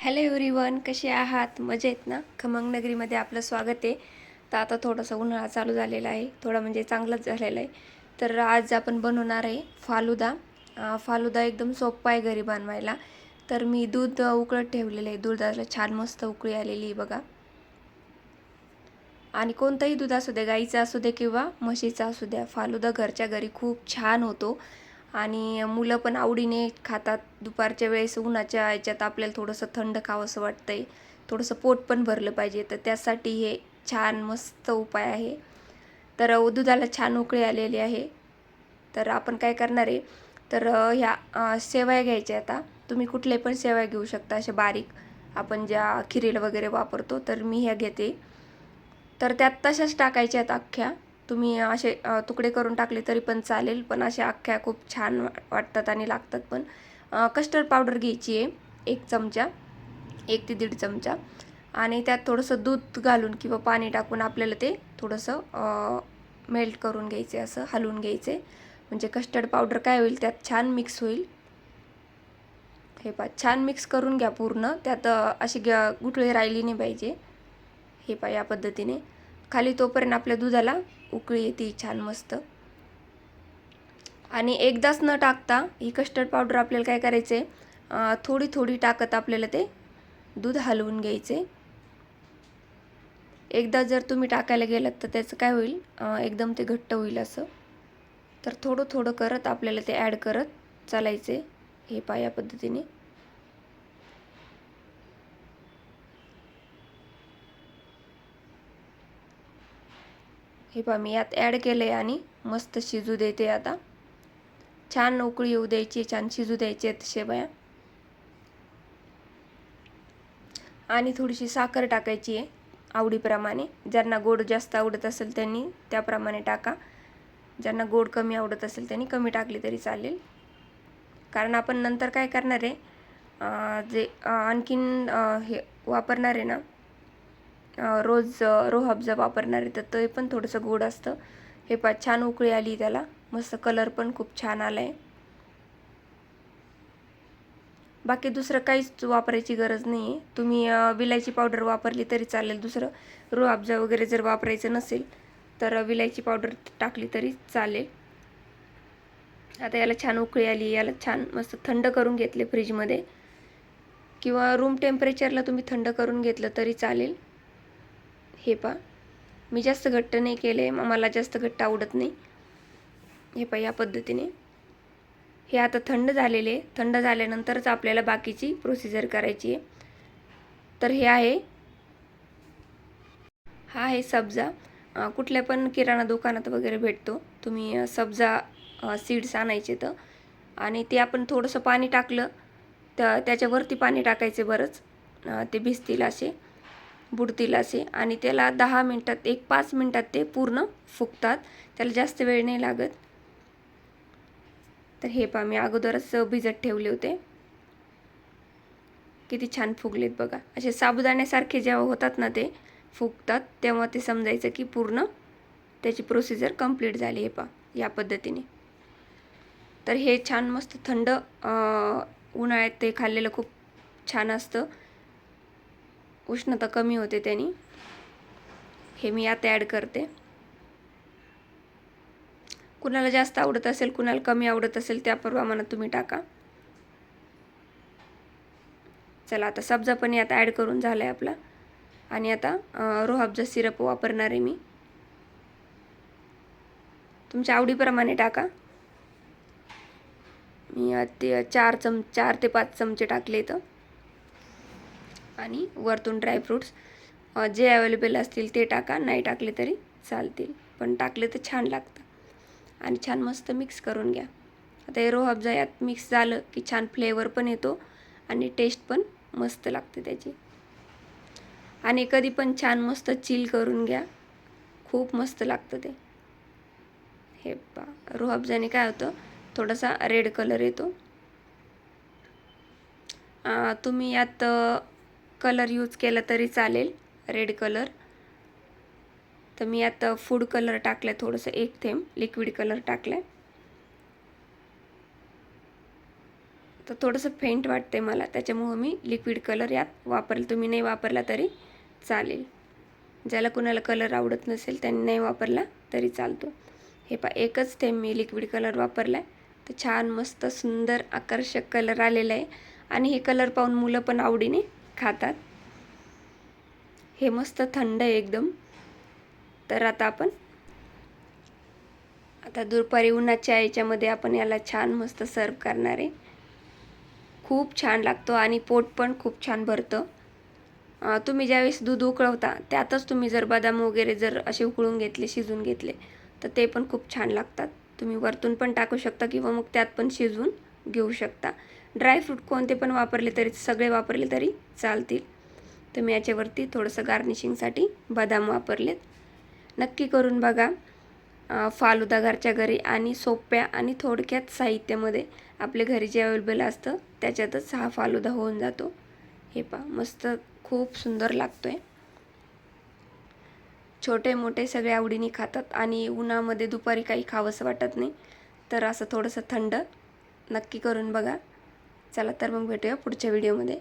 Hello everyone कसे आहात? मजेत ना? खमंग नगरीमध्ये आपलं स्वागत आहे. तर आता थोडासा उन्हाळा चालू झालेला आहे. थोडा म्हणजे चांगलाच झालेला आहे. तर आज आपण बनवणार आहे फालुदा. फालुदा एकदम सोपा आहे घरी बनवायला. तर मी दूध उकळत ठेवलेलं आहे. दुधाला छान मस्त उकळी आलेली आहे बघा. आणि कोणतंही दूध असू दे गाईचं असू दे किंवा म्हशीचं असू द्या फालुदा घरच्या घरी खूप छान होतो. आणि मुलं पण आवडीने खातात. दुपारच्या वेळेस उन्हाच्या ह्याच्यात आपल्याला थोडंसं थंड खावंसं वाटतं आहे थोडंसं पोट पण भरलं पाहिजे. तर त्यासाठी हे छान मस्त उपाय आहे. तर दुधाला छान उकळी आलेली आहे. तर आपण काय करणार आहे? तर ह्या शेवया घ्यायच्या आता. तुम्ही कुठले पण शेवया घेऊ शकता अशा बारीक. आपण ज्या खिरीला वगैरे वापरतो तर मी ह्या घेते. तर त्यात तशाच टाकायच्या आहेत अख्ख्या. तुम्ही असे तुकडे करून टाकले तरी पण चालेल पण अशा अख्ख्या खूप छान वा- वाटतात आणि लागतात पण. कस्टर्ड पावडर घ्यायची आहे एक चमचा एक ते दीड चमचा. आणि त्यात थोडंसं दूध घालून किंवा पाणी टाकून आपल्याला ते थोडंसं मेल्ट करून घ्यायचे असं हलवून घ्यायचे. म्हणजे कस्टर्ड पावडर काय होईल त्यात छान मिक्स होईल. हे पा छान मिक्स करून घ्या पूर्ण. त्यात अशी ग गुठळी राहिली नाही पाहिजे. हे पा या पद्धतीने. खाली तोपर्यंत आपल्या दुधाला उकळी येते छान मस्त. आणि एकदाच न टाकता ही कस्टर्ड पावडर आपल्याला काय करायचं? आहे थोडी थोडी टाकत आपल्याला ते दूध हलवून घ्यायचे. एकदा जर तुम्ही टाकायला गेलात तर त्याचं काय होईल? एकदम ते घट्ट होईल असं. तर थोडं थोडं करत आपल्याला ते ॲड करत चालायचे हे पाया पद्धतीने. हे पहा मी यात ॲड केलं आहे आणि मस्त शिजू देते आता. छान उकळी येऊ द्यायची छान शिजू द्यायची आहेत बया. आणि थोडीशी साखर टाकायची आहे आवडीप्रमाणे. ज्यांना गोड जास्त आवडत असेल त्यांनी त्याप्रमाणे टाका. ज्यांना गोड कमी आवडत असेल त्यांनी कमी टाकली तरी चालेल. कारण आपण नंतर काय करणार आहे? जे आणखीन हे वापरणार आहे ना रोज रोहब्ज वापरणार आहे तर ते पण थोडंसं गोड असतं. हे पा छान उकळी आली त्याला. मस्त कलर पण खूप छान आला आहे बाकी दुसरं काहीच वापरायची गरज नाही आहे तुम्ही विलायची पावडर वापरली तरी चालेल. दुसरं रोहब्जा वगैरे जर वापरायचं नसेल तर विलायची पावडर टाकली तरी चालेल. आता याला छान उकळी आली. याला छान मस्त थंड करून घेतले फ्रीजमध्ये. किंवा रूम टेम्परेचरला तुम्ही थंड करून घेतलं तरी चालेल. हे पा मी जास्त घट्ट नाही केले मला जास्त घट्ट आवडत नाही. हे पा या पद्धतीने. हे आता थंड झालेले आहे. थंड झाल्यानंतरच आपल्याला बाकीची प्रोसिजर करायची आहे. तर हे आहे हा आहे सब्जा. कुठल्या पण किराणा दुकानात वगैरे भेटतो. तुम्ही सब्जा सीड्स आणायचे तर. आणि ते आपण थोडंसं पाणी टाकलं तर त्याच्यावरती पाणी टाकायचे बरंच. ते भिजतील असे. बुडतील असे. आणि त्याला दहा मिनटात एक पाच मिनटात ते पूर्ण फुगतात त्याला जास्त वेळ नाही लागत. तर हे पहा मी अगोदरच भिजत ठेवले होते. किती छान फुगलेत बघा. असे साबुदाण्यासारखे जेव्हा होतात ना ते फुगतात तेव्हा ते समजायचं की पूर्ण त्याची प्रोसिजर कंप्लीट झाली हे पा या पद्धतीने. तर हे छान मस्त थंड उन्हाळ्यात ते खाल्लेलं खूप छान असतं. उष्णता कमी होते त्याने. हे मी आता ॲड करते. कुणाला जास्त आवडत असेल कुणाला कमी आवडत असेल त्या प्रमाणात तुम्ही टाका. चला आता सब्जा पण यात ॲड करून झाला आहे आपला. आणि आता रोहाबजा सिरप वापरणार आहे मी. तुमच्या आवडीप्रमाणे टाका. मी ते चार चम चार ते पाच चमचे टाकले इथं. आणि वरतून ड्रायफ्रूट्स जे अवेलेबल असतील ते टाका नाही टाकले तरी चालतील. पण टाकले तर छान लागतं. आणि छान मस्त मिक्स करून घ्या. आता हे रोहब्जा यात मिक्स झालं की छान फ्लेवर पण येतो आणि टेस्ट पण मस्त लागते त्याची. आणि कधी पण छान मस्त चिल करून घ्या. खूप मस्त लागतं ते. हे पा रोहब्जाने काय होतं थोडासा रेड कलर येतो. तुम्ही यात कलर यूज केला तरी चालेल रेड कलर. तर मी आता फूड कलर टाकलं आहे थोडंसं एक थेंब लिक्विड कलर टाकलं आहे तर थोडंसं फेंट वाटते मला त्याच्यामुळं मी लिक्विड कलर यात वापरेल. तुम्ही नाही वापरला तरी चालेल. ज्याला कुणाला कलर आवडत नसेल त्यांनी नाही वापरला तरी चालतो. हे पा एकच थेंब मी लिक्विड कलर वापरला आहे तर छान मस्त सुंदर आकर्षक कलर आलेला आहे. आणि हे कलर पाहून मुलं पण आवडीने खातात. हे मस्त थंड आहे एकदम. तर आता आपण आता दुपारी उन्हाच्या याच्यामध्ये आपण याला छान मस्त सर्व करणार आहे. खूप छान लागतो आणि पोट पण खूप छान भरतं. तुम्ही ज्यावेळेस दूध उकळवता त्यातच तुम्ही जर बदाम वगैरे जर असे उकळून घेतले शिजून घेतले तर ते पण खूप छान लागतात. तुम्ही वरतून पण टाकू शकता किंवा मग त्यात पण शिजवून घेऊ शकता. ड्रायफ्रूट कोणते पण वापरले तरी सगळे वापरले तरी चालतील. तर मी याच्यावरती थोडंसं गार्निशिंगसाठी बदाम वापरलेत. नक्की करून बघा. फालुदा घरच्या घरी आणि सोप्या आणि थोडक्यात साहित्यामध्ये आपले घरी जे अवेलेबल असतं त्याच्यातच हा फालुदा होऊन जातो. हे पहा मस्त खूप सुंदर लागतो आहे छोटे मोठे सगळे आवडीने खातात आणि उन्हामध्ये दुपारी काही खावंसं वाटत नाही तर असं थोडंसं थंड नक्की करून बघा. चला तर मग भेटूया पुढच्या व्हिडिओमध्ये.